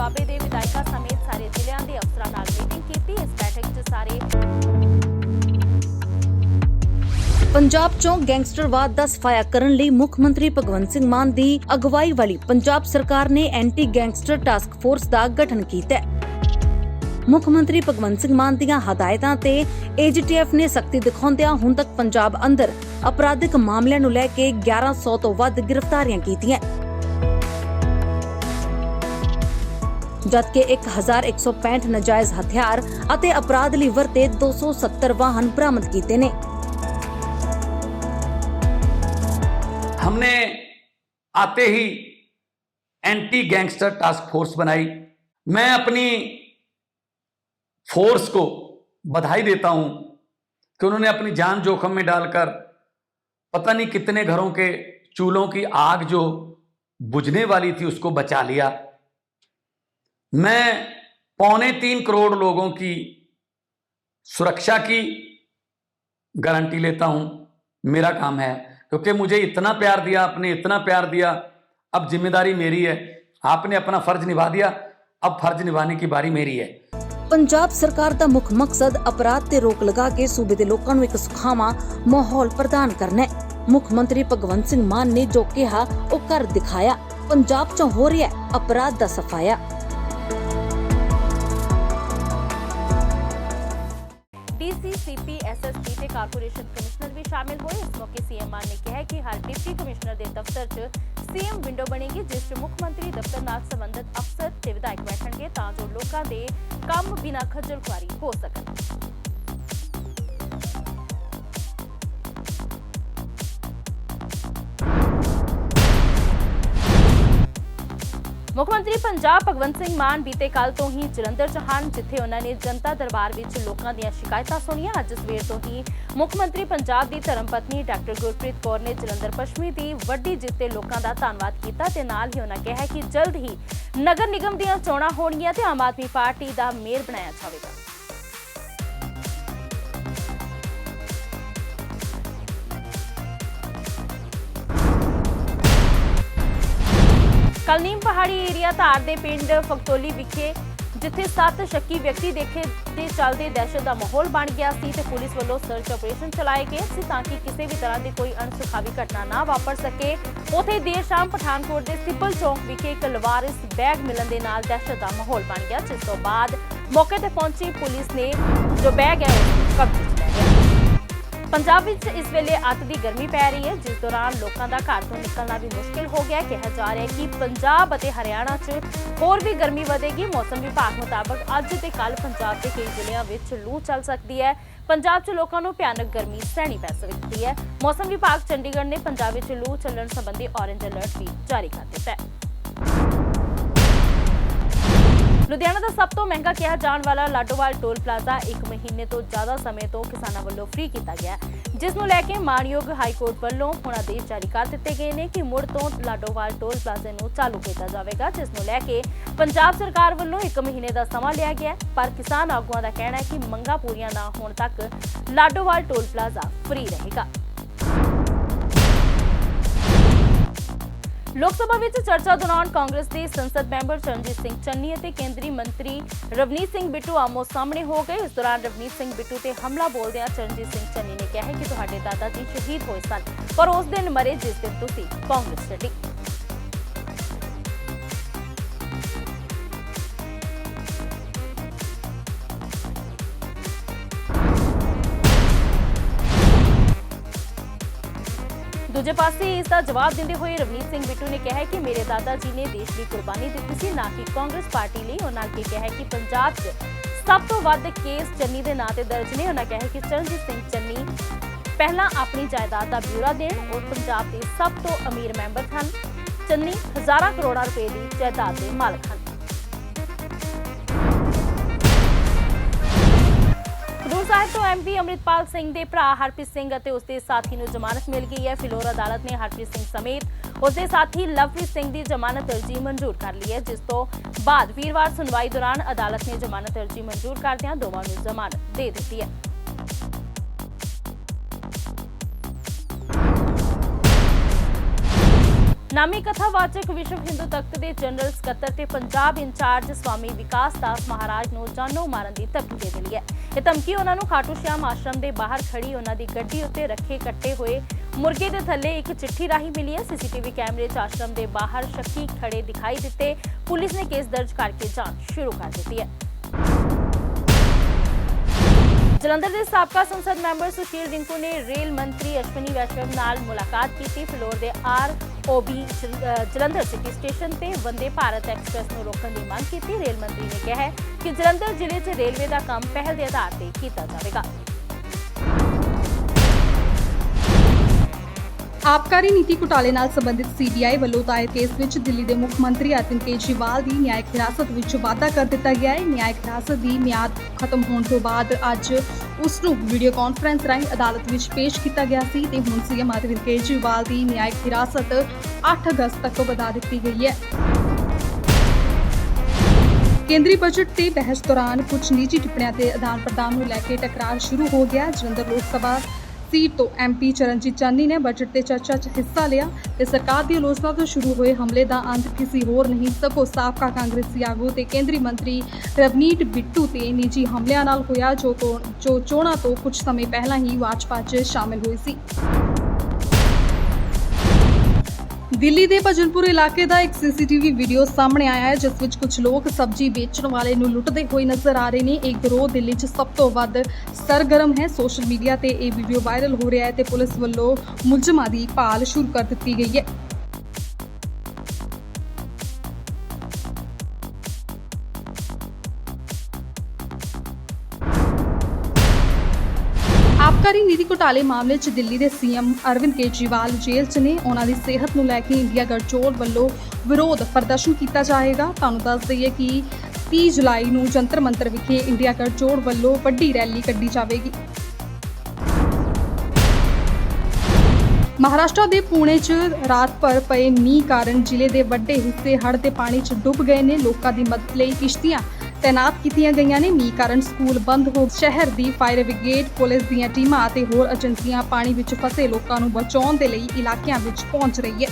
ਦੁਆਬੇ ਦੇ ਵਿਧਾਇਕਾਂ ਸਮੇਤ ਸਾਰੇ ਜ਼ਿਲ੍ਹਿਆਂ ਦੇ ਅਫਸਰਾਂ ਨਾਲ ਮੀਟਿੰਗ ਕੀਤੀ। ਇਸ ਬੈਠਕ 'ਚ ਸਾਰੇ ਪੰਜਾਬ 'ਚੋਂ ਗੈਂਗਸਟਰਵਾਦ ਦਾ ਸਫਾਇਆ ਕਰਨ ਲਈ ਮੁੱਖ ਮੰਤਰੀ ਭਗਵੰਤ ਸਿੰਘ ਮਾਨ ਦੀ ਅਗਵਾਈ ਵਾਲੀ ਪੰਜਾਬ ਸਰਕਾਰ ਨੇ ਐਂਟੀ ਗੈਂਗਸਟਰ ਟਾਸਕ ਫੋਰਸ ਦਾ ਗਠਨ ਕੀਤਾ ਹੈ। ਮੁੱਖ ਮੰਤਰੀ ਭਗਵੰਤ ਸਿੰਘ ਮਾਨ ਦੀਆਂ ਹਦਾਇਤਾਂ ਤੇ ਏਜੀਟੀਐਫ ਨੇ ਸਖਤੀ ਦਿਖਾਉਂਦਿਆਂ ਹੁਣ ਤੱਕ ਪੰਜਾਬ ਅੰਦਰ ਅਪਰਾਧਿਕ ਮਾਮਲਿਆਂ ਨੂੰ ਲੈ ਕੇ 1100 ਤੋਂ ਵੱਧ ਗ੍ਰਿਫਤਾਰੀਆਂ ਕੀਤੀਆਂ। ਜਦਕਿ 1165 ਨਜਾਇਜ਼ ਹਥਿਆਰ ਅਤੇ ਅਪਰਾਧ ਲਈ ਵਰਤੇ 270 ਵਾਹਨ ਬਰਾਮਦ ਕੀਤੇ ਨੇ हमने आते ही एंटी गैंगस्टर टास्क फोर्स बनाई मैं अपनी फोर्स को बधाई देता हूं कि उन्होंने अपनी जान जोखिम में डालकर पता नहीं कितने घरों के चूल्हों की आग जो बुझने वाली थी उसको बचा लिया मैं पौने तीन करोड़ लोगों की सुरक्षा की गारंटी लेता हूं मेरा काम है क्योंकि मुझे इतना प्यार दिया आपने इतना प्यार दिया अब जिम्मेदारी मेरी है आपने अपना फर्ज निभा दिया अब फर्ज निभाने की बारी मेरी है ਪੰਜਾਬ ਸਰਕਾਰ ਦਾ ਮੁੱਖ ਮਕਸਦ ਅਪਰਾਧ ਤੇ ਰੋਕ ਲਗਾ ਕੇ ਸੂਬੇ ਦੇ ਲੋਕਾਂ ਨੂੰ ਇੱਕ ਸੁਖਾਵਾਂ ਮਾਹੌਲ ਪ੍ਰਦਾਨ ਕਰਨਾ ਹੈ ਮੁੱਖ ਮੰਤਰੀ ਭਗਵੰਤ ਸਿੰਘ ਮਾਨ ਨੇ ਜੋ ਕਿਹਾ ਉਹ ਕਰ ਦਿਖਾਇਆ ਪੰਜਾਬ 'ਚ ਹੋ ਰਿਹਾ ਹੈ ਅਪਰਾਧ ਦਾ ਸਫਾਇਆ ਕਾਰਪੋਰੇਸ਼ਨ ਕਮਿਸ਼ਨਰ ਵੀ ਸ਼ਾਮਿਲ ਹੋਏ। ਇਸ ਮੌਕੇ ਸੀਐਮ ਮਾਨ ਨੇ ਕਿਹਾ ਕਿ ਹਰ ਡਿਪਟੀ ਕਮਿਸ਼ਨਰ ਦੇ ਦਫ਼ਤਰ 'ਚ ਸੀਐਮ ਵਿੰਡੋ ਬਣੇਗੀ, ਜਿਸ 'ਚ ਮੁੱਖ ਮੰਤਰੀ, ਦਫ਼ਤਰ ਨਾਲ ਸੰਬੰਧਿਤ ਅਫਸਰ ਤੇ ਵਿਧਾਇਕ ਬੈਠਣਗੇ ਤਾਂ ਜੋ ਲੋਕਾਂ ਦੇ ਕੰਮ ਬਿਨਾਂ ਖੱਜਲ ਖੁਆਰੀ ਹੋ ਸਕਣ। ਮੁੱਖ ਮੰਤਰੀ ਪੰਜਾਬ ਭਗਵੰਤ ਸਿੰਘ ਮਾਨ ਬੀਤੇ ਕੱਲ ਤੋਂ ਹੀ ਜਲੰਧਰ 'ਚ ਹਨ, ਜਿੱਥੇ ਉਹਨਾਂ ਨੇ ਜਨਤਾ ਦਰਬਾਰ ਵਿੱਚ ਲੋਕਾਂ ਦੀਆਂ ਸ਼ਿਕਾਇਤਾਂ ਸੁਣੀਆਂ। ਅੱਜ ਸਵੇਰ ਤੋਂ ਹੀ ਮੁੱਖ ਮੰਤਰੀ ਪੰਜਾਬ ਦੀ ਧਰਮ ਪਤਨੀ ਡਾਕਟਰ ਗੁਰਪ੍ਰੀਤ ਕੌਰ ਨੇ ਜਲੰਧਰ ਪੱਛਮੀ ਦੀ ਵੱਡੀ ਜਿੱਤ ਤੇ ਲੋਕਾਂ ਦਾ ਧੰਨਵਾਦ ਕੀਤਾ ਤੇ ਨਾਲ ਹੀ ਉਹਨਾਂ ਕਿਹਾ ਕਿ ਜਲਦ ਹੀ ਨਗਰ ਨਿਗਮ ਦੀਆਂ ਚੋਣਾਂ ਹੋਣਗੀਆਂ ਤੇ ਆਮ ਆਦਮੀ ਪਾਰਟੀ ਦਾ ਮੇਅਰ ਬਣਾਇਆ ਜਾਵੇਗਾ। ਕਲਨੀਮ ਪਹਾੜੀ ਏਰੀਆ ਧਾਰ ਦੇ ਪਿੰਡ ਫਕਤੋਲੀ ਵਿਖੇ, ਜਿੱਥੇ ਸੱਤ ਸ਼ੱਕੀ ਵਿਅਕਤੀ ਦੇਖੇ ਤੇ ਚੱਲਦੇ ਦਹਿਸ਼ਤ ਦਾ ਮਾਹੌਲ ਬਣ ਗਿਆ ਸੀ ਤੇ ਪੁਲਿਸ ਵੱਲੋਂ ਸਰਚ ਆਪਰੇਸ਼ਨ ਚਲਾਏ ਗਏ ਸੀ ਤਾਂ ਕਿ ਕਿਸੇ ਵੀ ਤਰ੍ਹਾਂ ਦੀ ਕੋਈ ਅਣਸੁਖਾਵੀ ਘਟਨਾ ਨਾ ਵਾਪਰ ਸਕੇ। ਉਥੇ ਦੇਰ ਸ਼ਾਮ ਪਠਾਨਕੋਟ ਦੇ ਸਿੱਬਲ ਚੌਂਕ ਵਿਖੇ ਇੱਕ ਲਵਾਰਿਸ ਬੈਗ ਮਿਲਣ ਦੇ ਨਾਲ ਦਹਿਸ਼ਤ ਦਾ ਮਾਹੌਲ ਬਣ ਗਿਆ, ਜਿਸ ਤੋਂ ਬਾਅਦ ਮੌਕੇ ਤੇ ਪਹੁੰਚੀ ਪੁਲਿਸ ਨੇ ਜੋ ਬੈਗ ਹੈ ਕਬਜ਼ੇ ਪੰਜਾਬ ਵਿੱਚ ਇਸ ਵੇਲੇ ਅੱਤ ਦੀ ਗਰਮੀ ਪੈ ਰਹੀ ਹੈ, ਜਿਸ ਦੌਰਾਨ ਲੋਕਾਂ ਦਾ ਘਰ ਤੋਂ ਨਿਕਲਣਾ ਵੀ ਮੁਸ਼ਕਿਲ ਹੋ ਗਿਆ। ਕਿਹਾ ਜਾ ਰਿਹਾ ਹੈ ਕਿ ਪੰਜਾਬ ਅਤੇ ਹਰਿਆਣਾ 'ਚ ਹੋਰ ਵੀ ਗਰਮੀ ਵਧੇਗੀ। ਮੌਸਮ ਵਿਭਾਗ ਮੁਤਾਬਕ ਅੱਜ ਤੇ ਕੱਲ ਪੰਜਾਬ ਦੇ ਕਈ ਜ਼ਿਲ੍ਹਿਆਂ ਵਿੱਚ ਲੂ ਚੱਲ ਸਕਦੀ ਹੈ। ਪੰਜਾਬ 'ਚ ਲੋਕਾਂ ਨੂੰ ਭਿਆਨਕ ਗਰਮੀ ਸਹਿਣੀ ਪੈ ਸਕਦੀ ਹੈ। ਮੌਸਮ ਵਿਭਾਗ ਚੰਡੀਗੜ੍ਹ ਨੇ ਪੰਜਾਬ ਵਿੱਚ ਲੂ ਚੱਲਣ ਸੰਬੰਧੀ ਔਰੇਂਜ ਅਲਰਟ ਵੀ ਜਾਰੀ ਕਰ ਦਿੱਤਾ ਹੈ। ਲੁਧਿਆਣਾ ਦਾ ਸਭ ਤੋਂ ਮਹਿੰਗਾ ਕਿਹਾ ਜਾਣ ਵਾਲਾ ਲਾਡੋਵਾਲ ਟੋਲ ਪਲਾਜ਼ਾ 1 ਮਹੀਨੇ ਤੋਂ ਜ਼ਿਆਦਾ ਸਮੇਂ ਤੋਂ ਕਿਸਾਨਾਂ ਵੱਲੋਂ ਫ੍ਰੀ ਕੀਤਾ ਗਿਆ ਜਿਸ ਨੂੰ ਲੈ ਕੇ ਮਾਨਯੋਗ ਹਾਈ ਕੋਰਟ ਵੱਲੋਂ ਹੁਣ ਆਦੇਸ਼ ਜਾਰੀ ਕਰ ਦਿੱਤੇ ਗਏ ਨੇ ਕਿ ਮੁੜ ਤੋਂ ਲਾਡੋਵਾਲ ਟੋਲ ਪਲਾਜ਼ੇ ਨੂੰ ਚਾਲੂ ਕੀਤਾ ਜਾਵੇਗਾ, ਜਿਸ ਨੂੰ ਲੈ ਕੇ ਪੰਜਾਬ ਸਰਕਾਰ ਵੱਲੋਂ 1 ਮਹੀਨੇ ਦਾ ਸਮਾਂ ਲਿਆ ਗਿਆ ਪਰ ਕਿਸਾਨ ਆਗੂਆਂ ਦਾ ਕਹਿਣਾ ਹੈ ਕਿ ਮੰਗਾਂ ਪੂਰੀਆਂ ਨਾ ਹੋਣ ਤੱਕ ਲਾਡੋਵਾਲ ਟੋਲ ਪਲਾਜ਼ਾ ਫ੍ਰੀ ਰਹੇਗਾ। ਲੋਕ ਸਭਾ ਵਿੱਚ ਚਰਚਾ ਦੌਰਾਨ ਕਾਂਗਰਸ ਦੇ ਸੰਸਦ ਮੈਂਬਰ ਚਰਨਜੀਤ ਸਿੰਘ ਚੰਨੀ ਅਤੇ ਕੇਂਦਰੀ ਮੰਤਰੀ ਰਵਨੀਤ ਸਿੰਘ ਬਿੱਟੂ ਆਮੋ ਸਾਹਮਣੇ ਹੋ ਗਏ। ਇਸ ਦੌਰਾਨ ਰਵਨੀਤ ਸਿੰਘ ਬਿੱਟੂ ਤੇ ਹਮਲਾ ਬੋਲਦਿਆਂ ਚਰਨਜੀਤ ਸਿੰਘ ਚੰਨੀ ਨੇ ਕਿਹਾ ਕਿ ਤੁਹਾਡੇ ਦਾਦਾ ਜੀ ਸ਼ਹੀਦ ਹੋਏ ਸਨ, ਪਰ ਉਸ ਦਿਨ ਮਰੇ ਜਿਸ ਦਿਨ ਤੁਸੀਂ ਕਾਂਗਰਸ ਛੱਡੀ। ਦੂਜੇ ਪਾਸੇ ਇਸ ਦਾ ਜਵਾਬ ਦਿੰਦੇ ਹੋਏ ਰਵਨੀਤ ਸਿੰਘ ਬਿੱਟੂ ਨੇ ਕਿਹਾ ਕਿ ਮੇਰੇ ਦਾਦਾ ਜੀ ਨੇ ਦੇਸ਼ ਦੀ ਕੁਰਬਾਨੀ ਦਿੱਤੀ ਸੀ, ਨਾ ਕਿ ਕਾਂਗਰਸ ਪਾਰਟੀ ਲਈ। ਉਹਨਾਂ ਅੱਗੇ ਕਿਹਾ ਕਿ ਪੰਜਾਬ 'ਚ ਸਭ ਤੋਂ ਵੱਧ ਕੇਸ ਚੰਨੀ ਦੇ ਨਾਂ ਤੇ ਦਰਜ ਨੇ। ਉਹਨਾਂ ਕਿਹਾ ਕਿ ਚਰਨਜੀਤ ਸਿੰਘ ਚੰਨੀ ਪਹਿਲਾਂ ਆਪਣੀ ਜਾਇਦਾਦ ਦਾ ਬਿਊਰਾ ਦੇਣ ਔਰ ਪੰਜਾਬ ਦੇ ਸਭ ਤੋਂ ਅਮੀਰ ਮੈਂਬਰ ਹਨ ਚੰਨੀ ਹਜ਼ਾਰਾਂ ਕਰੋੜਾਂ ਰੁਪਏ ਦੀ ਜਾਇਦਾਦ ਦੇ ਮਾਲਕ ਹਨ। ਸਾਹਿਬ ਤੋਂ ਐਮਪੀ ਅੰਮ੍ਰਿਤਪਾਲ ਸਿੰਘ ਦੇ ਭਰਾ ਹਰਪ੍ਰੀਤ ਸਿੰਘ ਅਤੇ ਉਸਦੇ ਸਾਥੀ ਨੂੰ ਜ਼ਮਾਨਤ ਮਿਲ ਗਈ ਹੈ। ਫਿਲੌਰ ਅਦਾਲਤ ਨੇ ਹਰਪ੍ਰੀਤ ਸਿੰਘ ਸਮੇਤ ਉਸਦੇ ਸਾਥੀ ਲਵਪ੍ਰੀਤ ਸਿੰਘ ਦੀ ਜ਼ਮਾਨਤ ਅਰਜ਼ੀ ਮਨਜ਼ੂਰ ਕਰ ਲਈ ਹੈ, ਜਿਸ ਤੋਂ ਬਾਅਦ ਵੀਰਵਾਰ ਸੁਣਵਾਈ ਦੌਰਾਨ ਅਦਾਲਤ ਨੇ ਜ਼ਮਾਨਤ ਅਰਜ਼ੀ ਮਨਜ਼ੂਰ ਕਰਦਿਆਂ ਦੋਵਾਂ ਨੂੰ ਜ਼ਮਾਨਤ ਦੇ ਦਿੱਤੀ ਹੈ। ਨਾਮੀ ਕਥਾਵਾਚਕ ਵਿਸ਼ਵ ਹਿੰਦੂ ਤਖਤ ਦੇ ਜਨਰਲ ਸਕੱਤਰ ਤੇ ਪੰਜਾਬ ਇੰਚਾਰਜ ਸਵਾਮੀ ਵਿਕਾਸ ਦਾਸ ਮਹਾਰਾਜ ਨੂੰ ਜਾਨੋਂ ਮਾਰਨ ਦੀ ਧਮਕੀ ਦੇ ਦਿੱਤੀ ਹੈ। ਇਹ ਧਮਕੀ ਉਹਨਾਂ ਨੂੰ ਖਾਟੂ ਸ਼ਿਆਮ ਆਸ਼ਰਮ ਦੇ ਬਾਹਰ ਖੜੀ ਉਹਨਾਂ ਦੀ ਗੱਡੀ ਉੱਤੇ ਰੱਖੇ ਕੱਟੇ ਹੋਏ ਮੁਰਗੇ ਦੇ ਥੱਲੇ ਇੱਕ ਚਿੱਠੀ ਰਾਹੀਂ ਮਿਲੀ ਹੈ। ਸੀਸੀਟੀਵੀ ਕੈਮਰੇ 'ਚ ਆਸ਼ਰਮ ਦੇ ਬਾਹਰ ਸ਼ੱਕੀ ਖੜੇ ਦਿਖਾਈ ਦਿੱਤੇ। ਪੁਲਿਸ ਨੇ ਕੇਸ ਦਰਜ ਕਰਕੇ ਜਾਂਚ ਸ਼ੁਰੂ ਕਰ ਦਿੱਤੀ ਹੈ। ਜਲੰਧਰ ਦੇ ਸਾਬਕਾ ਸੰਸਦ ਮੈਂਬਰ ਸੁਸ਼ੀਲ ਰਿੰਕੂ ਨੇ ਰੇਲ ਮੰਤਰੀ ਅਸ਼ਵਨੀ ਵੈਸ਼ਨਵ ਨਾਲ ਮੁਲਾਕਾਤ ਕੀਤੀ। ਫਲੋਰ ਦੇ R O B Jalandhar city station ਤੇ ਵੰਦੇ ਭਾਰਤ ਐਕਸਪ੍ਰੈਸ ਨੂੰ ਰੋਕਣ ਦੀ ਮੰਗ ਕੀਤੀ। ਰੇਲ ਮੰਤਰੀ ਨੇ ਕਿਹਾ ਕਿ ਜਲੰਧਰ ਜ਼ਿਲ੍ਹੇ 'ਚ ਰੇਲਵੇ ਦਾ ਕੰਮ ਪਹਿਲ ਦੇ ਆਧਾਰ ਤੇ ਕੀਤਾ ਜਾਵੇਗਾ। ਆਬਕਾਰੀ ਨੀਤੀ ਘੁਟਾਲੇ ਨਾਲ ਸੰਬੰਧਿਤ ਸੀਬੀਆਈ ਵੱਲੋਂ ਦਾਇਰ ਕੇਸ ਵਿੱਚ ਦਿੱਲੀ ਦੇ ਮੁੱਖ ਮੰਤਰੀ ਅਰਵਿੰਦ ਕੇਜਰੀਵਾਲ ਦੀ ਨਿਆਇਕ ਹਿਰਾਸਤ ਵਿੱਚ ਵਾਧਾ ਕਰ ਦਿੱਤਾ ਗਿਆ ਹੈ। ਨਿਆਇਕ ਹਿਰਾਸਤ ਦੀ ਮਿਆਦ ਖਤਮ ਹੋਣ ਤੋਂ ਬਾਅਦ ਅੱਜ ਉਸ ਨੂੰ ਵੀਡੀਓ ਕਾਨਫਰੰਸ ਰਾਹੀਂ ਅਦਾਲਤ ਵਿੱਚ ਪੇਸ਼ ਕੀਤਾ ਗਿਆ ਸੀ ਤੇ ਹੁਣ ਸੀਐਮ ਅਰਵਿੰਦ ਕੇਜਰੀਵਾਲ ਦੀ ਨਿਆਇਕ ਹਿਰਾਸਤ 8 ਅਗਸਤ ਤੱਕ ਵਧਾ ਦਿੱਤੀ ਗਈ ਹੈ। ਕੇਂਦਰੀ ਬਜਟ ਤੇ ਬਹਿਸ ਦੌਰਾਨ ਕੁਝ ਨਿੱਜੀ ਟਿੱਪਣੀਆਂ ਤੇ ਆਦਾਨ ਪ੍ਰਦਾਨ ਨੂੰ ਲੈ ਕੇ ਟਕਰਾਰ ਸ਼ੁਰੂ ਹੋ ਗਿਆ। ਜਲੰਧਰ ਲੋਕ ਸਭਾ ਸੀਟ ਤੋਂ ਐਮਪੀ ਚਰਨਜੀਤ ਚੰਨੀ ਨੇ ਬਜਟ ਤੇ ਚਰਚਾ 'ਚ ਹਿੱਸਾ ਲਿਆ ਤੇ ਸਰਕਾਰ ਦੀ ਆਲੋਚਨਾ ਤੋਂ ਸ਼ੁਰੂ ਹੋਏ ਹਮਲੇ ਦਾ ਅੰਤ ਕਿਸੇ ਹੋਰ ਨਹੀਂ, ਸਗੋਂ ਸਾਬਕਾ ਕਾਂਗਰਸੀ ਆਗੂ ਤੇ ਕੇਂਦਰੀ ਮੰਤਰੀ ਰਵਨੀਤ ਬਿੱਟੂ ਤੇ ਨਿੱਜੀ ਹਮਲਿਆਂ ਨਾਲ ਹੋਇਆ ਜੋ ਤੋਂ ਜੋ ਚੋਣਾਂ ਤੋਂ ਕੁਝ ਸਮੇਂ ਪਹਿਲਾਂ ਹੀ ਵਾਜਪਾ 'ਚ ਸ਼ਾਮਿਲ ਹੋਈ ਸੀ। ਦਿੱਲੀ ਦੇ ਭਜਨਪੁਰ ਇਲਾਕੇ ਦਾ ਇੱਕ ਸੀਸੀਟੀਵੀ ਵੀਡੀਓ ਸਾਹਮਣੇ ਆਇਆ ਹੈ, ਜਿਸ ਵਿੱਚ ਕੁਝ ਲੋਕ ਸਬਜ਼ੀ ਵੇਚਣ ਵਾਲੇ ਨੂੰ ਲੁੱਟਦੇ ਹੋਏ ਨਜ਼ਰ ਆ ਰਹੇ ਨੇ। ਇਹ ਗਰੋਹ ਦਿੱਲੀ 'ਚ ਸਭ ਤੋਂ ਵੱਧ ਸਰਗਰਮ ਹੈ। ਸੋਸ਼ਲ ਮੀਡੀਆ ਤੇ ਇਹ ਵੀਡੀਓ ਵਾਇਰਲ ਹੋ ਰਿਹਾ ਹੈ ਤੇ ਪੁਲਿਸ ਵੱਲੋਂ ਮੁਲਜ਼ਮਾਂ ਦੀ ਭਾਲ ਸ਼ੁਰੂ ਕਰ ਦਿੱਤੀ ਗਈ ਹੈ। ਆਬਕਾਰੀ ਨੀਤੀ ਘੁਟਾਲੇ ਮਾਮਲੇ 'ਚ ਦਿੱਲੀ ਦੇ ਸੀਐਮ ਅਰਵਿੰਦ ਕੇਜਰੀਵਾਲ ਜੇਲ੍ਹ 'ਚ ਨੇ। ਉਹਨਾਂ ਦੀ ਸਿਹਤ ਨੂੰ ਲੈ ਕੇ ਇੰਡੀਆ ਗਠਜੋੜ ਵੱਲੋਂ ਵਿਰੋਧ ਪ੍ਰਦਰਸ਼ਨ ਕੀਤਾ ਜਾਏਗਾ। ਤੁਹਾਨੂੰ ਦੱਸ ਦਈਏ ਕਿ 30 ਜੁਲਾਈ ਨੂੰ ਜੰਤਰ ਮੰਤਰ ਵਿਖੇ ਇੰਡੀਆ ਗਠਜੋੜ ਵੱਲੋਂ ਵੱਡੀ ਰੈਲੀ ਕੱਢੀ ਜਾਵੇਗੀ। ਮਹਾਰਾਸ਼ਟਰ ਦੇ ਪੁਣੇ 'ਚ ਰਾਤ ਭਰ ਪਏ ਮੀਂਹ ਕਾਰਨ ਜ਼ਿਲ੍ਹੇ ਦੇ ਵੱਡੇ ਹਿੱਸੇ ਹੜ੍ਹ ਦੇ ਪਾਣੀ 'ਚ ਡੁੱਬ ਗਏ ਨੇ। ਲੋਕਾਂ ਦੀ ਮਦਦ ਲਈ ਕਿਸ਼ਤੀਆਂ ਤਾਇਨਾਤ ਕੀਤੀਆਂ ਗਈਆਂ ਨੇ। ਮੀਂਹ ਕਾਰਨ ਸਕੂਲ ਬੰਦ ਹੋ, ਸ਼ਹਿਰ ਦੀ ਫਾਇਰ ਬ੍ਰਿਗੇਡ, ਪੁਲਿਸ ਦੀਆਂ ਟੀਮਾਂ ਅਤੇ ਹੋਰ ਏਜੰਸੀਆਂ ਪਾਣੀ ਵਿੱਚ ਫਸੇ ਲੋਕਾਂ ਨੂੰ ਬਚਾਉਣ ਦੇ ਲਈ ਇਲਾਕਿਆਂ ਵਿੱਚ ਪਹੁੰਚ ਰਹੀ ਹੈ।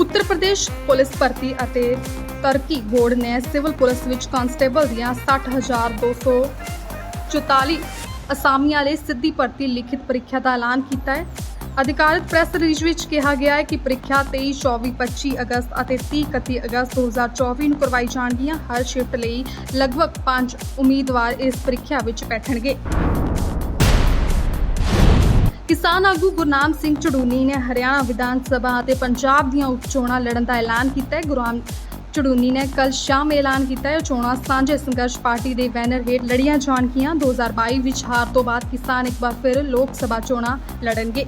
ਉੱਤਰ ਪ੍ਰਦੇਸ਼ ਪੁਲਿਸ ਭਰਤੀ ਅਤੇ ਤਰਕੀ ਬੋਰਡ ਨੇ ਸਿਵਲ ਪੁਲਿਸ ਵਿੱਚ ਕਾਂਸਟੇਬਲ ਦੀਆਂ 60244 ਅਸਾਮੀਆਂ ਲਈ ਸਿੱਧੀ ਭਰਤੀ ਲਿਖਿਤ ਪ੍ਰੀਖਿਆ ਦਾ ਐਲਾਨ ਕੀਤਾ ਹੈ। ਅਧਿਕਾਰਤ ਪ੍ਰੈਸ ਰਿਲੀਜ਼ ਵਿੱਚ ਕਿਹਾ ਗਿਆ ਹੈ ਕਿ ਪ੍ਰੀਖਿਆ 23 24 25 ਅਗਸਤ ਅਤੇ 30 31 ਅਗਸਤ 2024 ਨੂੰ ਕਰਵਾਈ ਜਾਣਗੀਆਂ। ਹਰ ਸ਼ਿਫਟ ਲਈ ਲਗਭਗ 5 ਉਮੀਦਵਾਰ ਇਸ ਪ੍ਰੀਖਿਆ ਵਿੱਚ ਬੈਠਣਗੇ। ਕਿਸਾਨ ਆਗੂ ਗੁਰਨਾਮ ਸਿੰਘ ਚੜੂਨੀ ਨੇ ਹਰਿਆਣਾ ਵਿਧਾਨ ਸਭਾ ਅਤੇ ਪੰਜਾਬ ਦੀਆਂ ਉਪ ਚੋਣਾਂ ਲੜਨ ਦਾ ਐਲਾਨ ਕੀਤਾ ਹੈ। ਗੁਰਨਾਮ ਚੜੂਨੀ ਨੇ ਕੱਲ ਸ਼ਾਮ ਐਲਾਨ ਕੀਤਾ ਹੈ। ਚੋਣਾਂ ਸਾਂਝੇ ਸੰਘਰਸ਼ ਪਾਰਟੀ ਦੇ ਬੈਨਰ ਹੇਠ ਲੜੀਆਂ ਜਾਣਗੀਆਂ। 2022 ਵਿੱਚ ਹਾਰ ਤੋਂ ਬਾਅਦ ਕਿਸਾਨ ਇੱਕ ਵਾਰ ਫਿਰ ਲੋਕ ਸਭਾ ਚੋਣਾਂ ਲੜਨਗੇ।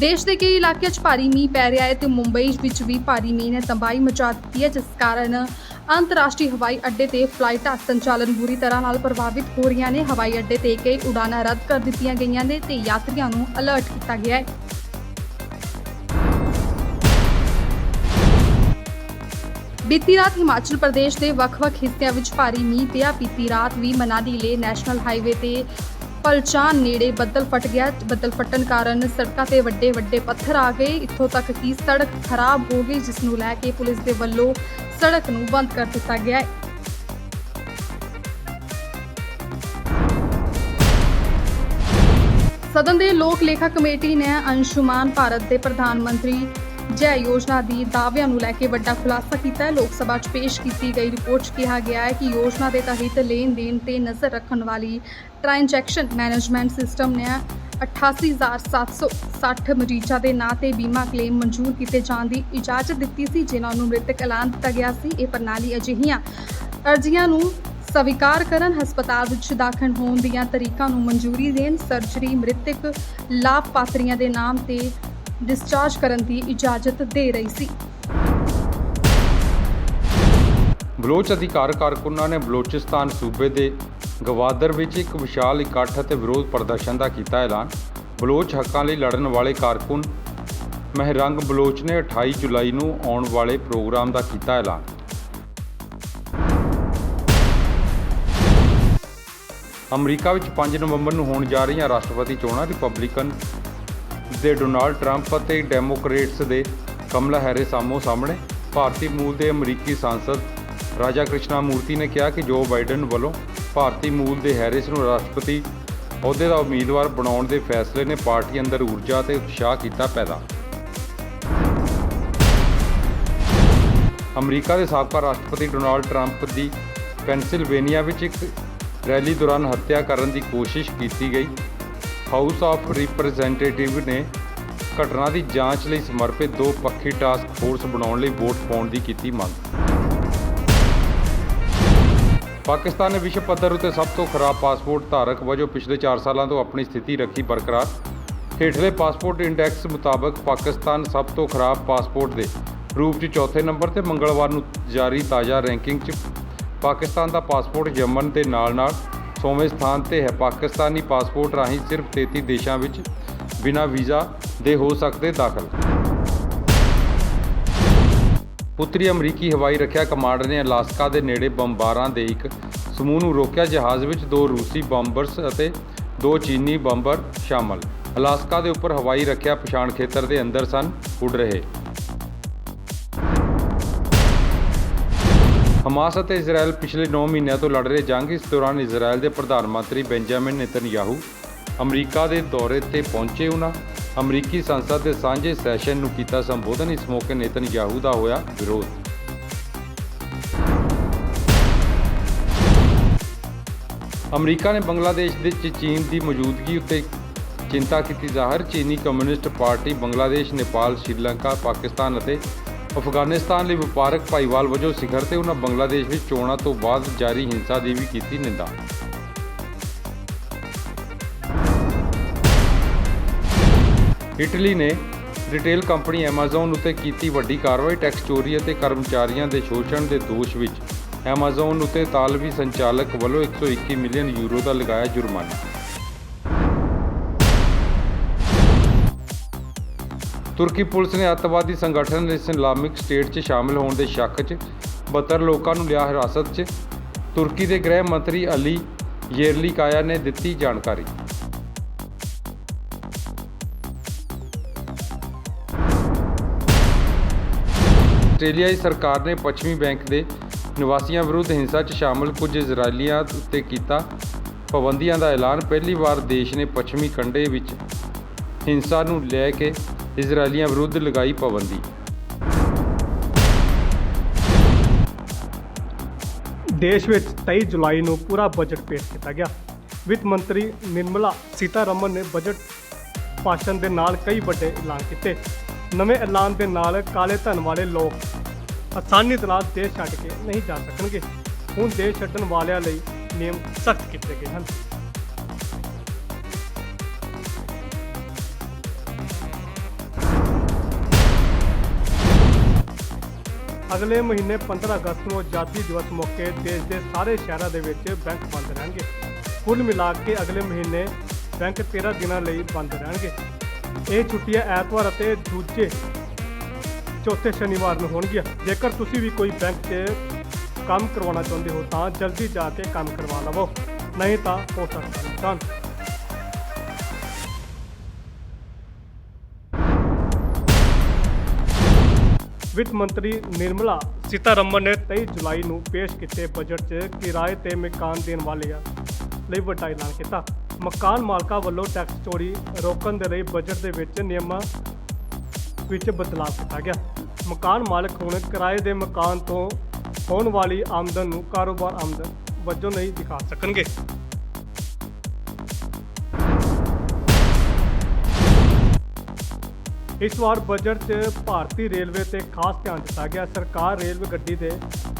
ਦੇਸ਼ ਦੇ ਕਈ ਇਲਾਕਿਆਂ 'ਚ ਭਾਰੀ ਮੀਂਹ ਪੈ ਰਿਹਾ ਹੈ ਤੇ ਮੁੰਬਈ ਵਿੱਚ ਵੀ ਭਾਰੀ ਮੀਂਹ ਨੇ ਤਬਾਹੀ ਮਚਾ ਦਿੱਤੀ ਹੈ, ਜਿਸ ਕਾਰਨ ਅੰਤਰਰਾਸ਼ਟਰੀ ਹਵਾਈ ਅੱਡੇ ਤੇ ਫਲਾਈਟਾਂ ਸੰਚਾਲਨ ਬੁਰੀ ਤਰ੍ਹਾਂ ਨਾਲ ਪ੍ਰਭਾਵਿਤ ਹੋ ਰਹੀਆਂ ਨੇ। ਹਵਾਈ ਅੱਡੇ ਤੇ ਕਈ ਉਡਾਣਾਂ ਰੱਦ ਕਰ ਦਿੱਤੀਆਂ ਗਈਆਂ ਨੇ ਤੇ ਯਾਤਰੀਆਂ ਨੂੰ ਅਲਰਟ ਕੀਤਾ ਗਿਆ ਹੈ। ਬੀਤੀ ਰਾਤ ਹਿਮਾਚਲ ਪ੍ਰਦੇਸ਼ ਦੇ ਵੱਖ-ਵੱਖ ਹਿੱਸਿਆਂ ਵਿੱਚ ਭਾਰੀ ਮੀਂਹ ਪਿਆ। ਬੀਤੀ ਰਾਤ ਵੀ ਮਨਾਲੀ ਲੇ ਨੈਸ਼ਨਲ ਹਾਈਵੇ ਤੇ ਪਲਚਾਨ ਨੇੜੇ ਬੱਦਲ ਫਟ ਗਿਆ। ਬੱਦਲ ਫਟਣ ਕਾਰਨ ਸੜਕਾਂ ਤੇ ਵੱਡੇ ਵੱਡੇ ਪੱਥਰ ਆ ਗਏ। ਇੱਥੋਂ ਤੱਕ ਕਿ ਸੜਕ ਖਰਾਬ ਹੋ ਗਈ, ਜਿਸ ਨੂੰ ਲੈ ਕੇ ਪੁਲਿਸ ਦੇ ਵੱਲੋਂ ਸੜਕ ਨੂੰ ਬੰਦ ਕਰ ਦਿੱਤਾ ਗਿਆ ਹੈ। ਸਦਨ ਦੇ ਲੋਕ ਲੇਖਾ ਕਮੇਟੀ ਨੇ ਅੰਸ਼ੁਮਾਨ ਭਾਰਤ ਦੇ ਪ੍ਰਧਾਨ ਮੰਤਰੀ ਜੈ ਯੋਜਨਾ ਦੀ ਦਾਅਵਿਆਂ ਨੂੰ ਲੈ ਕੇ ਵੱਡਾ ਖੁਲਾਸਾ ਕੀਤਾ ਹੈ। ਲੋਕ ਸਭਾ 'ਚ ਪੇਸ਼ ਕੀਤੀ ਗਈ ਰਿਪੋਰਟ 'ਚ ਕਿਹਾ ਗਿਆ ਹੈ ਕਿ ਯੋਜਨਾ ਦੇ ਤਹਿਤ ਲੈਣ ਦੇਣ ਤੇ ਨਜ਼ਰ ਰੱਖਣ ਵਾਲੀ ਟ੍ਰਾਂਜੈਕਸ਼ਨ ਮੈਨੇਜਮੈਂਟ ਸਿਸਟਮ ਨੇ 88760 ਮਰੀਜ਼ਾਂ ਦੇ ਨਾਂ ਤੇ ਬੀਮਾ ਕਲੇਮ ਮਨਜ਼ੂਰ ਕੀਤੇ ਜਾਣ ਦੀ ਇਜਾਜ਼ਤ ਦਿੱਤੀ ਸੀ, ਜਿਨ੍ਹਾਂ ਨੂੰ ਮ੍ਰਿਤਕ ਐਲਾਨ ਦਿੱਤਾ ਗਿਆ ਸੀ। ਇਹ ਪ੍ਰਣਾਲੀ ਅਜਿਹੀਆਂ ਅਰਜ਼ੀਆਂ ਨੂੰ ਸਵੀਕਾਰ ਕਰਨ, ਹਸਪਤਾਲ ਵਿੱਚ ਦਾਖਲ ਹੋਣ ਦੀਆਂ ਤਰੀਕਾਂ ਨੂੰ ਮਨਜ਼ੂਰੀ ਦੇਣ, ਸਰਜਰੀ, ਮ੍ਰਿਤਕ ਲਾਭਪਾਤਰੀਆਂ ਦੇ ਨਾਮ ਤੇ ਡਿਸਚਾਰਜ ਕਰਨ ਦੀ ਇਜਾਜ਼ਤ ਦੇ ਰਹੀ ਸੀ। ਬਲੋਚ ਅਧਿਕਾਰ ਕਾਰਕੁਨਾਂ ਨੇ ਬਲੋਚਿਸਤਾਨ ਸੂਬੇ ਦੇ ਗਵਾਦਰ ਵਿੱਚ ਇੱਕ ਵਿਸ਼ਾਲ ਇਕੱਠ ਅਤੇ ਵਿਰੋਧ ਪ੍ਰਦਰਸ਼ਨ ਦਾ ਕੀਤਾ ਐਲਾਨ। ਬਲੋਚ ਹੱਕਾਂ ਲਈ ਲੜਨ ਵਾਲੇ ਕਾਰਕੁਨ ਮਹਿਰੰਗ ਬਲੋਚ ਨੇ 28 ਜੁਲਾਈ ਨੂੰ ਆਉਣ ਵਾਲੇ ਪ੍ਰੋਗਰਾਮ ਦਾ ਕੀਤਾ ਐਲਾਨ। ਅਮਰੀਕਾ ਵਿੱਚ 5 ਨਵੰਬਰ ਨੂੰ ਹੋਣ ਜਾ ਰਹੀਆਂ ਰਾਸ਼ਟਰਪਤੀ ਚੋਣਾਂ, ਰਿਪਬਲਿਕਨ ਦੇ ਡੋਨਾਲਡ ਟਰੰਪ ਅਤੇ ਡੈਮੋਕ੍ਰੇਟਸ ਦੇ ਕਮਲਾ ਹੈਰਿਸ ਆਮੋ ਸਾਹਮਣੇ। ਭਾਰਤੀ ਮੂਲ ਦੇ ਅਮਰੀਕੀ ਸਾਂਸਦ ਰਾਜਾ ਕ੍ਰਿਸ਼ਨਾ ਮੂਰਤੀ ਨੇ ਕਿਹਾ ਕਿ ਜੋ ਬਾਈਡਨ ਵੱਲੋਂ ਭਾਰਤੀ ਮੂਲ ਦੇ ਹੈਰਿਸ ਨੂੰ ਰਾਸ਼ਟਰਪਤੀ ਅਹੁਦੇ ਦਾ ਉਮੀਦਵਾਰ ਬਣਾਉਣ ਦੇ ਫੈਸਲੇ ਨੇ ਪਾਰਟੀ ਅੰਦਰ ਊਰਜਾ ਤੇ ਉਤਸ਼ਾਹ ਕੀਤਾ ਪੈਦਾ। ਅਮਰੀਕਾ ਦੇ ਸਾਬਕਾ ਰਾਸ਼ਟਰਪਤੀ ਡੋਨਾਲਡ ਟਰੰਪ ਦੀ ਪੈਨਸਿਲਵੇਨੀਆ ਵਿੱਚ ਇੱਕ ਰੈਲੀ ਦੌਰਾਨ ਹੱਤਿਆ ਕਰਨ ਦੀ ਕੋਸ਼ਿਸ਼ ਕੀਤੀ ਗਈ। ਹਾਊਸ ਆਫ ਰਿਪਰੈਜ਼ੈਂਟੇਟਿਵ ਨੇ ਘਟਨਾ ਦੀ ਜਾਂਚ ਲਈ ਸਮਰਪਿਤ ਦੋ ਪੱਖੀ ਟਾਸਕ ਫੋਰਸ ਬਣਾਉਣ ਲਈ ਵੋਟ ਪਾਉਣ ਦੀ ਕੀਤੀ ਮੰਗ। ਪਾਕਿਸਤਾਨ ਨੇ ਵਿਸ਼ਵ ਪੱਧਰ ਉਤੇ ਸਭ ਤੋਂ ਖਰਾਬ ਪਾਸਪੋਰਟ ਧਾਰਕ ਵਜੋਂ ਪਿਛਲੇ 4 ਸਾਲਾਂ ਤੋਂ ਆਪਣੀ ਸਥਿਤੀ ਰੱਖੀ ਬਰਕਰਾਰ। ਹੇਠਲੇ ਪਾਸਪੋਰਟ ਇੰਡੈਕਸ ਮੁਤਾਬਕ ਪਾਕਿਸਤਾਨ ਸਭ ਤੋਂ ਖਰਾਬ ਪਾਸਪੋਰਟ ਦੇ ਰੂਪ 'ਚ ਚੌਥੇ ਨੰਬਰ ਤੇ ਮੰਗਲਵਾਰ ਨੂੰ ਜਾਰੀ ਤਾਜ਼ਾ ਰੈਂਕਿੰਗ 'ਚ ਪਾਕਿਸਤਾਨ ਦਾ ਪਾਸਪੋਰਟ ਯਮਨ ਦੇ ਨਾਲ-ਨਾਲ ਸੋਵੇਂ ਸਥਾਨ ਤੇ ਹੈ। ਪਾਕਿਸਤਾਨੀ ਪਾਸਪੋਰਟ ਰਾਹੀਂ ਸਿਰਫ 33 ਦੇਸ਼ਾਂ ਵਿੱਚ ਬਿਨਾਂ ਵੀਜ਼ਾ ਦੇ ਹੋ ਸਕਦੇ ਦਾਖਲ। ਉੱਤਰੀ ਅਮਰੀਕੀ ਹਵਾਈ ਰੱਖਿਆ ਕਮਾਂਡ ਨੇ ਅਲਾਸਕਾ ਦੇ ਨੇੜੇ ਬੰਬਾਰਾਂ ਦੇ ਇੱਕ ਸਮੂਹ ਨੂੰ ਰੋਕਿਆ। ਜਹਾਜ਼ ਵਿੱਚ ਦੋ ਰੂਸੀ ਬੰਬਰਸ ਅਤੇ ਦੋ ਚੀਨੀ ਬੰਬਰ ਸ਼ਾਮਲ। ਅਲਾਸਕਾ ਦੇ ਉੱਪਰ ਹਵਾਈ ਰੱਖਿਆ ਪਛਾਣ ਖੇਤਰ ਦੇ ਅੰਦਰ ਸਨ, ਉੱਡ ਰਹੇ। ਹਮਾਸ ਅਤੇ ਇਜ਼ਰਾਈਲ ਪਿਛਲੇ 9 ਮਹੀਨਿਆਂ ਤੋਂ ਲੜ ਰਹੇ ਜੰਗ ਇਸ ਦੌਰਾਨ ਇਜ਼ਰਾਈਲ ਦੇ ਪ੍ਰਧਾਨ ਮੰਤਰੀ ਬੈਂਜਾਮਿਨ ਨੇਤਨਯਾਹੂ, ਅਮਰੀਕਾ ਦੇ ਦੌਰੇ ਤੇ ਪਹੁੰਚੇ ਉਹਨਾਂ ਅਮਰੀਕੀ ਸੰਸਦ ਦੇ ਸਾਂਝੇ ਸੈਸ਼ਨ ਨੂੰ ਕੀਤਾ ਸੰਬੋਧਨ, ਇਸ ਮੌਕੇ ਨੇਤਨਯਾਹੂ ਦਾ ਹੋਇਆ ਵਿਰੋਧ। ਅਮਰੀਕਾ ਨੇ ਬੰਗਲਾਦੇਸ਼ ਦੇ ਵਿੱਚ ਚੀਨ ਦੀ ਮੌਜੂਦਗੀ ਉੱਤੇ ਚਿੰਤਾ ਕੀਤੀ। ਜ਼ਾਹਰ ਚੀਨੀ ਕਮਿਊਨਿਸਟ ਪਾਰਟੀ ਬੰਗਲਾਦੇਸ਼, ਨੇਪਾਲ, ਸ਼੍ਰੀਲੰਕਾ, ਪਾਕਿਸਤਾਨ ਅਤੇ ਅਫਗਾਨਿਸਤਾਨ ਲਈ ਵਪਾਰਕ ਭਾਈਵਾਲ ਵਜੋਂ ਸਿਖਰ ਤੇ ਉਹਨਾਂ ਬੰਗਲਾਦੇਸ਼ ਵਿੱਚ ਚੋਣਾਂ ਤੋਂ ਬਾਅਦ ਜਾਰੀ ਹਿੰਸਾ ਦੀ ਵੀ ਕੀਤੀ ਨਿੰਦਾ। ਇਟਲੀ ਨੇ ਰਿਟੇਲ ਕੰਪਨੀ ਐਮਾਜ਼ਨ ਉੱਤੇ ਕੀਤੀ ਵੱਡੀ ਕਾਰਵਾਈ, ਟੈਕਸ ਚੋਰੀ ਅਤੇ ਕਰਮਚਾਰੀਆਂ ਦੇ ਸ਼ੋਸ਼ਣ ਦੇ ਦੋਸ਼ ਵਿੱਚ। ਐਮਾਜ਼ਨ ਉੱਤੇ ਤਾਲਵੀ ਸੰਚਾਲਕ ਵੱਲੋਂ 121 ਮਿਲੀਅਨ ਯੂਰੋ ਦਾ ਲਗਾਇਆ ਜੁਰਮਾਨਾ। ਤੁਰਕੀ ਪੁਲਿਸ ਨੇ ਅੱਤਵਾਦੀ ਸੰਗਠਨ ਇਸਲਾਮਿਕ ਸਟੇਟ 'ਚ ਸ਼ਾਮਲ ਹੋਣ ਦੇ ਸ਼ੱਕ 'ਚ 72 ਲੋਕਾਂ ਨੂੰ ਲਿਆ ਹਿਰਾਸਤ 'ਚ। ਤੁਰਕੀ ਦੇ ਗ੍ਰਹਿ ਮੰਤਰੀ ਅਲੀ ਯੇਰਲੀਕਾਇਆ ਨੇ ਦਿੱਤੀ ਜਾਣਕਾਰੀ। ਆਸਟ੍ਰੇਲੀਆਈ ਸਰਕਾਰ ਨੇ ਪੱਛਮੀ ਬੈਂਕ ਦੇ ਨਿਵਾਸੀਆਂ ਵਿਰੁੱਧ ਹਿੰਸਾ 'ਚ ਸ਼ਾਮਲ ਕੁਝ ਇਜ਼ਰਾਈਲੀਆਂ ਉੱਤੇ ਕੀਤਾ ਪਾਬੰਦੀਆਂ ਦਾ ਐਲਾਨ। ਪਹਿਲੀ ਵਾਰ ਦੇਸ਼ ਨੇ ਪੱਛਮੀ ਕੰਢੇ ਵਿੱਚ ਹਿੰਸਾ ਨੂੰ ਲੈ ਕੇ ਇਜ਼ਰਾਈਲੀਆਂ ਵਿਰੁੱਧ ਲਗਾਈ ਪਾਬੰਦੀ। ਦੇਸ਼ ਵਿੱਚ 23 ਜੁਲਾਈ ਨੂੰ ਪੂਰਾ ਬਜਟ ਪੇਸ਼ ਕੀਤਾ ਗਿਆ। ਵਿੱਤ ਮੰਤਰੀ ਨਿਰਮਲਾ ਸੀਤਾਰਮਨ ਨੇ ਬਜਟ ਭਾਸ਼ਣ ਦੇ ਨਾਲ ਕਈ ਵੱਡੇ ਐਲਾਨ ਕੀਤੇ। ਨਵੇਂ ਐਲਾਨ ਦੇ ਨਾਲ ਕਾਲੇ ਧਨ ਵਾਲੇ ਲੋਕ ਆਸਾਨੀ ਨਾਲ ਦੇਸ਼ ਛੱਡ ਕੇ ਨਹੀਂ ਜਾ ਸਕਣਗੇ। ਹੁਣ ਦੇਸ਼ ਛੱਡਣ ਵਾਲਿਆਂ ਲਈ ਨਿਯਮ ਸਖਤ ਕੀਤੇ ਗਏ ਹਨ। ਅਗਲੇ ਮਹੀਨੇ 15 ਅਗਸਤ ਨੂੰ ਆਜ਼ਾਦੀ ਦਿਵਸ ਮੌਕੇ ਦੇਸ਼ ਦੇ ਸਾਰੇ ਸ਼ਹਿਰਾਂ ਦੇ ਵਿੱਚ ਬੈਂਕ ਬੰਦ ਰਹਿਣਗੇ। ਕੁੱਲ ਮਿਲਾ ਕੇ ਅਗਲੇ ਮਹੀਨੇ ਬੈਂਕ 13 ਦਿਨਾਂ ਲਈ ਬੰਦ ਰਹਿਣਗੇ। ਇਹ ਛੁੱਟੀਆਂ ਐਤਵਾਰ ਅਤੇ ਦੂਜੇ ਚੌਥੇ ਸ਼ਨੀਵਾਰ ਨੂੰ ਹੋਣਗੀਆਂ। ਜੇਕਰ ਤੁਸੀਂ ਵੀ ਕੋਈ ਬੈਂਕ 'ਚ ਕੰਮ ਕਰਵਾਉਣਾ ਚਾਹੁੰਦੇ ਹੋ ਤਾਂ ਜਲਦੀ ਜਾ ਕੇ ਕੰਮ ਕਰਵਾ ਲਵੋ। ਨਹੀਂ ਤਾਂ ਹੋ ਸਕਦਾ ਨੁਕਸਾਨ ਵਿੱਤ ਮੰਤਰੀ ਨਿਰਮਲਾ ਸੀਤਾਰਮਨ ਨੇ 23 ਜੁਲਾਈ ਨੂੰ ਪੇਸ਼ ਕੀਤੇ ਬਜਟ 'ਚ ਕਿਰਾਏ ਤੇ ਮਕਾਨ ਦੇਣ ਵਾਲਿਆਂ ਲਈ ਵੱਡਾ ਐਲਾਨ ਕੀਤਾ। ਮਕਾਨ ਮਾਲਕਾਂ ਵੱਲੋਂ ਟੈਕਸ ਚੋਰੀ ਰੋਕਣ ਦੇ ਲਈ ਬਜਟ ਦੇ ਵਿੱਚ ਨਿਯਮਾਂ ਵਿੱਚ ਬਦਲਾਅ ਕੀਤਾ ਗਿਆ। ਮਕਾਨ ਮਾਲਕ ਹੁਣ ਕਿਰਾਏ ਦੇ ਮਕਾਨ ਤੋਂ ਹੋਣ ਵਾਲੀ ਆਮਦਨ ਨੂੰ ਕਾਰੋਬਾਰ ਆਮਦਨ ਵਜੋਂ ਨਹੀਂ ਦਿਖਾ ਸਕਣਗੇ। ਇਸ ਵਾਰ ਬਜਟ 'ਚ ਭਾਰਤੀ ਰੇਲਵੇ ਤੇ ਖਾਸ ਧਿਆਨ ਦਿੱਤਾ ਗਿਆ। ਸਰਕਾਰ ਰੇਲਵੇ ਗੱਡੀ ਦੇ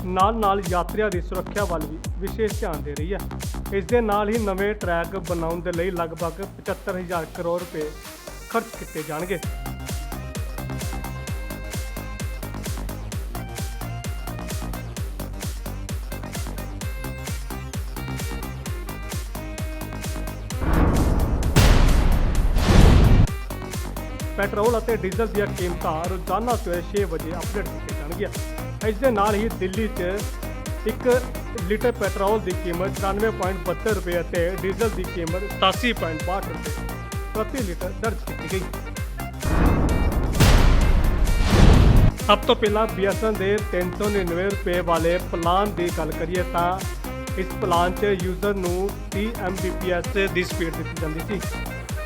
ਨਾਲ-ਨਾਲ ਯਾਤਰੀਆਂ ਦੀ ਸੁਰੱਖਿਆ ਵੱਲ ਵੀ ਵਿਸ਼ੇਸ਼ ਧਿਆਨ ਦੇ ਰਹੀ ਹੈ। ਇਸ ਦੇ ਨਾਲ ਹੀ ਨਵੇਂ ਟਰੈਕ ਬਣਾਉਣ ਦੇ ਲਈ ਲਗਭਗ 75000 ਕਰੋੜ ਰੁਪਏ ਖਰਚ ਕੀਤੇ ਜਾਣਗੇ। ਪੈਟਰੋਲ ਅਤੇ ਡੀਜ਼ਲ ਦੀਆਂ ਕੀਮਤਾਂ ਰੋਜ਼ਾਨਾ ਸਵੇਰੇ 6 ਵਜੇ ਅਪਡੇਟ ਕੀਤੀਆਂ ਜਾਣਗੀਆਂ। ਇਸ ਦੇ ਨਾਲ ਹੀ ਦਿੱਲੀ 'ਚ ਇੱਕ ਲੀਟਰ ਪੈਟਰੋਲ ਦੀ ਕੀਮਤ 94.72 ਰੁਪਏ ਅਤੇ ਡੀਜ਼ਲ ਦੀ ਕੀਮਤ 87.62 ਰੁਪਏ ਪ੍ਰਤੀ ਲੀਟਰ ਦਰਜ ਕੀਤੀ ਗਈ। ਸਭ ਤੋਂ ਪਹਿਲਾਂ BSNL ਦੇ 399 ਰੁਪਏ ਵਾਲੇ ਪਲਾਨ ਦੀ ਗੱਲ ਕਰੀਏ ਤਾਂ ਇਸ ਪਲਾਨ 'ਚ ਯੂਜ਼ਰ ਨੂੰ 30 Mbps ਦੀ ਸਪੀਡ ਦਿੱਤੀ ਜਾਂਦੀ ਸੀ।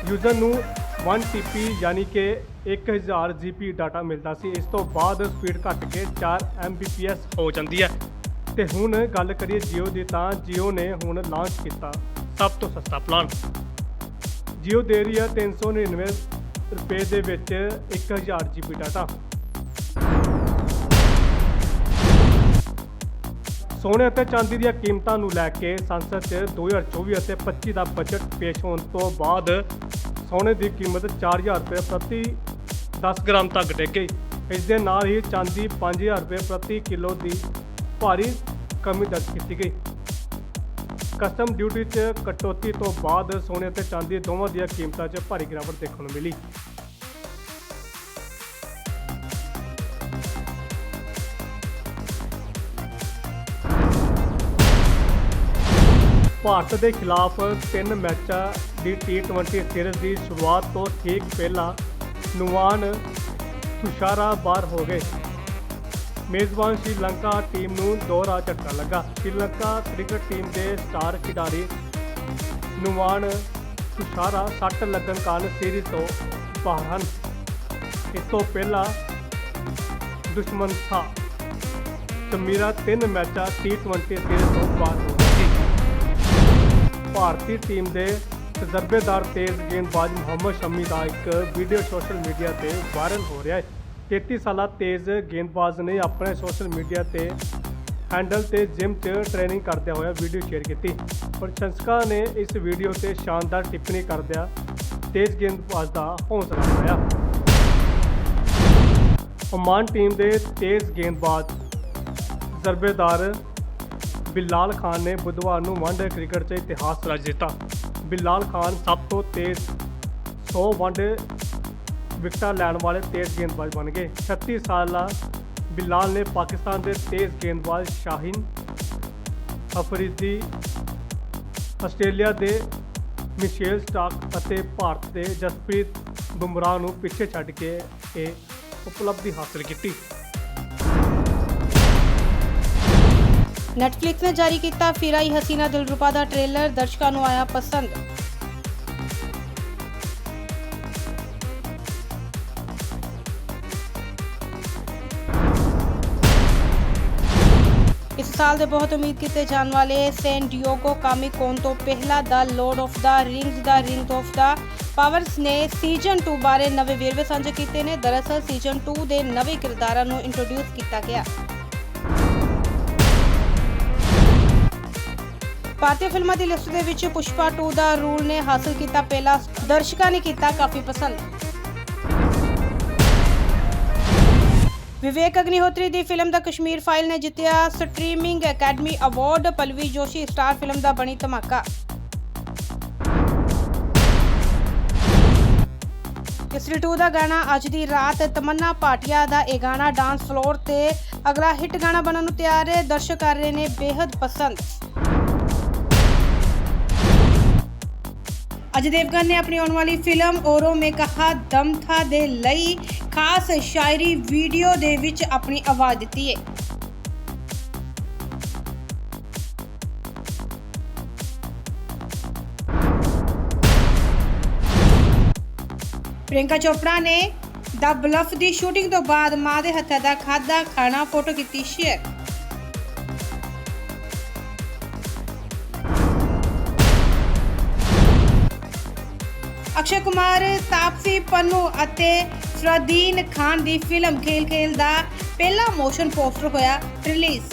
ਯੂਜ਼ਰ ਨੂੰ 1 TP ਯਾਨੀ ਕਿ 1000 GB ਡਾਟਾ ਮਿਲਦਾ ਸੀ। ਇਸ ਤੋਂ ਬਾਅਦ ਸਪੀਡ ਘਟ ਕੇ 4 Mbps ਹੋ ਜਾਂਦੀ ਹੈ। ਤੇ ਹੁਣ ਗੱਲ ਕਰੀਏ Jio ਦੀ ਤਾਂ Jio ਨੇ ਹੁਣ ਲਾਂਚ ਕੀਤਾ ਸਭ ਤੋਂ ਸਸਤਾ ਪਲਾਨ Jio ਦੇ ਰਹੀ ਹੈ 399 ਰੁਪਏ ਦੇ ਵਿੱਚ 1000 GB ਡਾਟਾ ਸੋਨੇ ਅਤੇ ਚਾਂਦੀ ਦੀਆਂ ਕੀਮਤਾਂ ਨੂੰ ਲੈ ਕੇ ਸੰਸਦ 'ਚ 2024 ਅਤੇ 25 ਦਾ ਬਜਟ ਪੇਸ਼ ਹੋਣ ਤੋਂ ਬਾਅਦ ਸੋਨੇ ਦੀ ਕੀਮਤ 4000 ਰੁਪਏ ਪ੍ਰਤੀ 10 ਗ੍ਰਾਮ ਤੱਕ ਡਿੱਗ ਇਸ ਦੇ ਨਾਲ ਹੀ ਚਾਂਦੀ 5000 ਰੁਪਏ ਪ੍ਰਤੀ ਕਿਲੋ ਦੀ ਭਾਰੀ ਕਮੀ ਦਰਜ ਕੀਤੀ ਗਈ। ਕਸਟਮ ਡਿਊਟੀ 'ਚ ਕਟੌਤੀ ਤੋਂ ਬਾਅਦ ਸੋਨੇ ਅਤੇ ਚਾਂਦੀ ਦੋਵਾਂ ਦੀਆਂ ਕੀਮਤਾਂ 'ਚ ਭਾਰੀ ਗਿਰਾਵਟ ਦੇਖਣ ਨੂੰ ਮਿਲੀ। ਭਾਰਤ ਦੇ ਖਿਲਾਫ ਤਿੰਨ ਮੈਚਾਂ ਦੀ T20 ਸੀਰੀਜ਼ ਦੀ ਸ਼ੁਰੂਆਤ ਤੋਂ ਠੀਕ ਪਹਿਲਾਂ ਨੁਵਾਨ ਤੁਸ਼ਾਰਾ ਬਾਹਰ ਹੋ ਗਏ। ਮੇਜ਼ਬਾਨ ਸ਼੍ਰੀਲੰਕਾ ਟੀਮ ਨੂੰ ਦੋਹਰਾ ਝਟਕਾ ਲੱਗਾ। ਸ਼੍ਰੀਲੰਕਾ ਕ੍ਰਿਕਟ ਟੀਮ ਦੇ ਸਟਾਰ ਖਿਡਾਰੀ ਨੁਵਾਨ ਤੁਸ਼ਾਰਾ ਸੱਟ ਲੱਗਣ ਕਾਰਨ ਸੀਰੀਜ਼ ਤੋਂ ਬਾਹਰ ਹਨ। ਇਸ ਤੋਂ ਪਹਿਲਾਂ ਦੁਸ਼ਮਣ ਥਾ ਸਮੀਰਾ ਤਿੰਨ ਮੈਚਾਂ T20 ਸੀਰੀਜ਼ ਤੋਂ ਬਾਹਰ ਹੋ ਗਈ ਭਾਰਤੀ ਟੀਮ ਦੇ ਤਜਰਬੇਦਾਰ ਤੇਜ਼ ਗੇਂਦਬਾਜ਼ ਮੁਹੰਮਦ ਸ਼ਮੀ ਦਾ ਇੱਕ ਵੀਡੀਓ ਸੋਸ਼ਲ ਮੀਡੀਆ ਤੇ ਵਾਇਰਲ ਹੋ ਰਿਹਾ ਹੈ। 33 ਸਾਲਾ ਤੇਜ਼ ਗੇਂਦਬਾਜ਼ ਨੇ ਆਪਣੇ ਸੋਸ਼ਲ ਮੀਡੀਆ ਤੇ ਹੈਂਡਲ ਤੇ ਜਿਮ 'ਚ ਟ੍ਰੇਨਿੰਗ ਕਰਦਿਆਂ ਹੋਇਆ ਵੀਡੀਓ ਸ਼ੇਅਰ ਕੀਤੀ। ਪ੍ਰਸ਼ੰਸਕਾਂ ਨੇ ਇਸ ਵੀਡੀਓ ਤੇ ਸ਼ਾਨਦਾਰ ਟਿੱਪਣੀ ਕਰਦਿਆਂ ਤੇਜ਼ ਗੇਂਦਬਾਜ਼ ਦਾ ਹੌਸਲਾ ਵਧਾਇਆ। ਓਮਾਨ ਟੀਮ ਦੇ ਤੇਜ਼ ਗੇਂਦਬਾਜ਼ ਤਜ਼ਰਬੇਦਾਰ ਬਿਲਾਲ ਖਾਨ ਨੇ ਬੁੱਧਵਾਰ ਨੂੰ ਵਨਡੇ ਕ੍ਰਿਕਟ 'ਚ ਇਤਿਹਾਸ ਰਚ ਦਿੱਤਾ। ਬਿਲਾਲ ਖਾਨ ਸਭ ਤੋਂ ਤੇਜ਼ 100 ਵੰਡ ਵਿਕਟਾਂ ਲੈਣ ਵਾਲੇ ਤੇਜ਼ ਗੇਂਦਬਾਜ਼ ਬਣ ਗਏ। 36 ਸਾਲਾ ਬਿਲਾਲ ਨੇ ਪਾਕਿਸਤਾਨ ਦੇ ਤੇਜ਼ ਗੇਂਦਬਾਜ਼ ਸ਼ਾਹੀਨ ਅਫਰੀਦੀ ਆਸਟ੍ਰੇਲੀਆ ਦੇ ਮਿਸ਼ੇਲ ਸਟਾਕ ਅਤੇ ਭਾਰਤ ਦੇ ਜਸਪ੍ਰੀਤ ਬੁਮਰਾਹ ਨੂੰ ਪਿੱਛੇ ਛੱਡ ਕੇ ਇਹ ਉਪਲਬਧੀ ਹਾਸਲ ਕੀਤੀ। ਨੈਟਫਲਿਕਸ ਨੇ ਜਾਰੀ ਕੀਤਾ ਫਿਰ ਆਈ ਹਸੀਨਾ ਦਿਲਰੂਬਾ ਦਾ ਟ੍ਰੇਲਰ ਦਰਸ਼ਕਾਂ ਨੂੰ ਆਇਆ ਪਸੰਦ। ਇਸ ਸਾਲ ਦੇ ਬਹੁਤ ਉਮੀਦ ਕੀਤੇ ਜਾਣ ਵਾਲੇ ਸੈਨ ਡਿਓਗੋ ਕਾਮਿਕ ਕੋਨ ਤੋਂ ਪਹਿਲਾ the Lord of the Rings the Ring of the Powers ਨੇ ਸੀਜ਼ਨ 2 ਬਾਰੇ ਨਵੇਂ ਵੇਰਵੇ ਸਾਂਝੇ ਕੀਤੇ ਨੇ। ਦਰਅਸਲ ਸੀਜ਼ਨ 2 ਦੇ ਨਵੇਂ ਕਿਰਦਾਰਾਂ ਨੂੰ ਇੰਟਰੋਡਿਊਸ ਕੀਤਾ ਗਿਆ। ਭਾਰਤੀ ਫਿਲਮਾਂ ਦੀ ਲਿਸਟ ਦੇ ਵਿੱਚ ਪੁਸ਼ਪਾ 2 ਦਾ ਰੂਲ ਨੇ ਹਾਸਲ ਕੀਤਾ ਪਹਿਲਾ, ਦਰਸ਼ਕਾਂ ਨੇ ਕੀਤਾ ਕਾਫੀ ਪਸੰਦ। ਵਿਵੇਕ ਅਗਨੀਹੋਤਰੀ ਦੀ ਫਿਲਮ ਦਾ ਕਸ਼ਮੀਰ ਫਾਈਲ ਨੇ ਜਿੱਤਿਆ streaming academy award Pallavi Joshi star film ਦਾ ਬਣੀ ਧਮਾਕਾ। ਕਿਸਰੀ 2 ਦਾ ਗਾਣਾ ਅੱਜ ਦੀ ਰਾਤ ਤਮੰਨਾ ਪਾਟਿਆ ਦਾ ਇਹ ਗਾਣਾ ਡਾਂਸ ਫਲੋਰ ਤੇ ਅਗਲਾ ਹਿੱਟ ਗਾਣਾ ਬਣਨ ਨੂੰ ਤਿਆਰ ਹੈ। ਦਰਸ਼ਕ ਕਰ ਰਹੇ ਨੇ ਬੇहद ਪਸੰਦ। ਅਜੇ ਦੇਵਗਨ ਨੇ ਆਪਣੀ ਆਉਣ ਵਾਲੀ ਫਿਲਮ ਔਰੋ ਮੇ ਕਹਾ ਦਮ ਥਾ ਦੇ ਲਈ ਖਾਸ ਸ਼ਾਇਰੀ ਵੀਡੀਓ ਦੇ ਵਿੱਚ ਆਪਣੀ ਆਵਾਜ਼ ਦਿੱਤੀ ਹੈ ਪ੍ਰਿਯੰਕਾ ਚੋਪੜਾ ਨੇ ਦਾ ਬਲਫ ਦੀ ਸ਼ੂਟਿੰਗ ਤੋਂ ਬਾਅਦ ਮਾਂ ਦੇ ਹੱਥਾਂ ਦਾ ਖਾਦਾ ਖਾਣਾ ਫੋਟੋ ਕੀਤੀ ਸ਼ੇਅਰ। ਅਕਸ਼ੇ ਕੁਮਾਰ, ਤਾਪਸੀ ਪੰਨੂ ਅਤੇ ਫਰਦੀਨ ਖਾਨ ਦੀ ਫਿਲਮ ਖੇਲ ਖੇਲ ਦਾ ਪਹਿਲਾ ਮੋਸ਼ਨ ਪੋਸਟਰ ਹੋਇਆ ਰਿਲੀਜ਼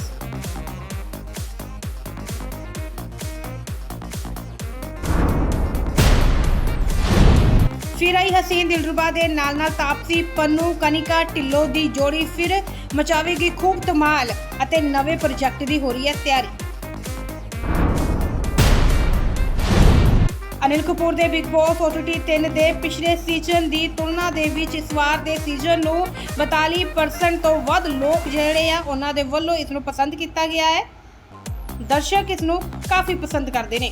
ਫਿਰ ਆਈ ਹਸੀਨ ਦਿਲਰੁਬਾ ਦੇ ਨਾਲ ਨਾਲ ਤਾਪਸੀ ਪੰਨੂ, ਕਨਿਕਾ ਢਿੱਲੋਂ ਦੀ ਜੋੜੀ ਫਿਰ ਮਚਾਵੇਗੀ ਖੂਬ ਧਮਾਲ ਅਤੇ ਨਵੇਂ ਪ੍ਰੋਜੈਕਟ ਦੀ ਹੋ ਰਹੀ ਹੈ ਤਿਆਰੀ। ਅਨਿਲ ਕਪੂਰ ਦੇ ਬਿਗ ਬੌਸ OTT 3 ਦੇ ਪਿਛਲੇ ਸੀਜ਼ਨ ਦੀ ਤੁਲਨਾ ਦੇ ਵਿੱਚ ਇਸ ਵਾਰ ਦੇ ਸੀਜ਼ਨ ਨੂੰ 42% ਤੋਂ ਵੱਧ ਲੋਕ ਜਿਹੜੇ ਆ, ਉਹਨਾਂ ਦੇ ਵੱਲੋਂ ਇਸ ਨੂੰ ਪਸੰਦ ਕੀਤਾ ਗਿਆ ਹੈ। ਦਰਸ਼ਕ ਇਸ ਨੂੰ ਕਾਫੀ ਪਸੰਦ ਕਰਦੇ ਨੇ।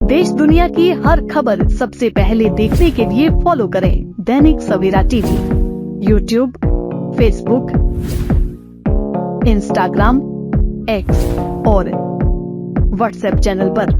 देश दुनिया की हर खबर सबसे पहले देखने के लिए फॉलो करें Dainik Savera TV YouTube Facebook Instagram X और व्हाट्सएप चैनल पर।